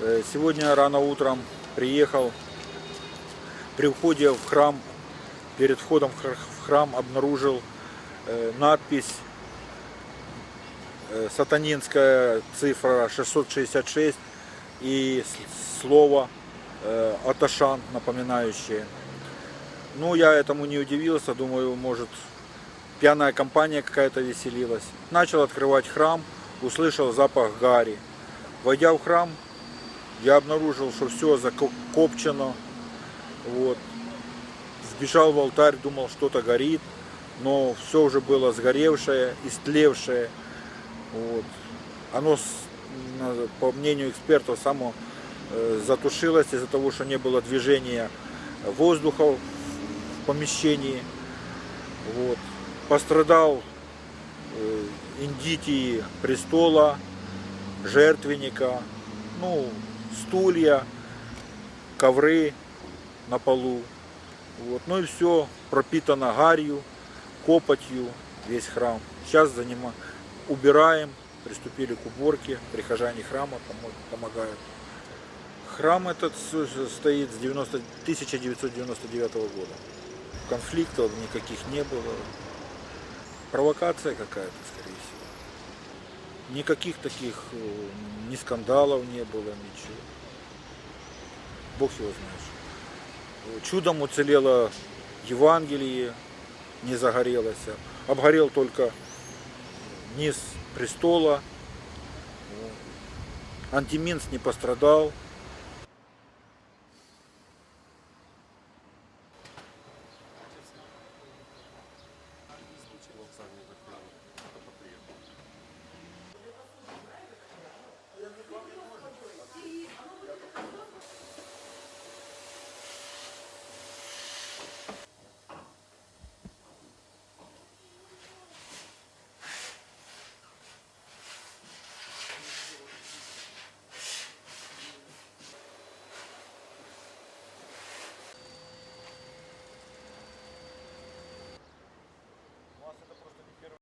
Э, Сегодня рано утром приехал. При входе в храм, перед входом в хр- в храм обнаружил э, надпись э, сатанинская цифра 666 и слово Аташан напоминающее. Ну, я этому не удивился, думаю, может, пьяная компания какая-то веселилась. Начал открывать храм, услышал запах гари. Войдя в храм, я обнаружил, что все закопчено. Вот. Вбежал в алтарь, думал, что-то горит, но все уже было сгоревшее, истлевшее. Вот. Оно, по мнению экспертов, само э, затушилось из-за того, что не было движения воздуха в помещении. Вот. Пострадал э, индитии престола, жертвенника, ну, стулья, ковры на полу. Вот. Ну и все пропитано гарью, копотью, весь храм. Сейчас занима... убираем, приступили к уборке, прихожане храма помо- помогают. Храм этот стоит с 90... 1999 года. Конфликтов никаких не было. Провокация какая-то, скорее. Никаких таких э, ни скандалов не было, ничего. Бог его знает. Чудом уцелело Евангелие, не загорелось. Обгорел только низ престола. Антиминс не пострадал.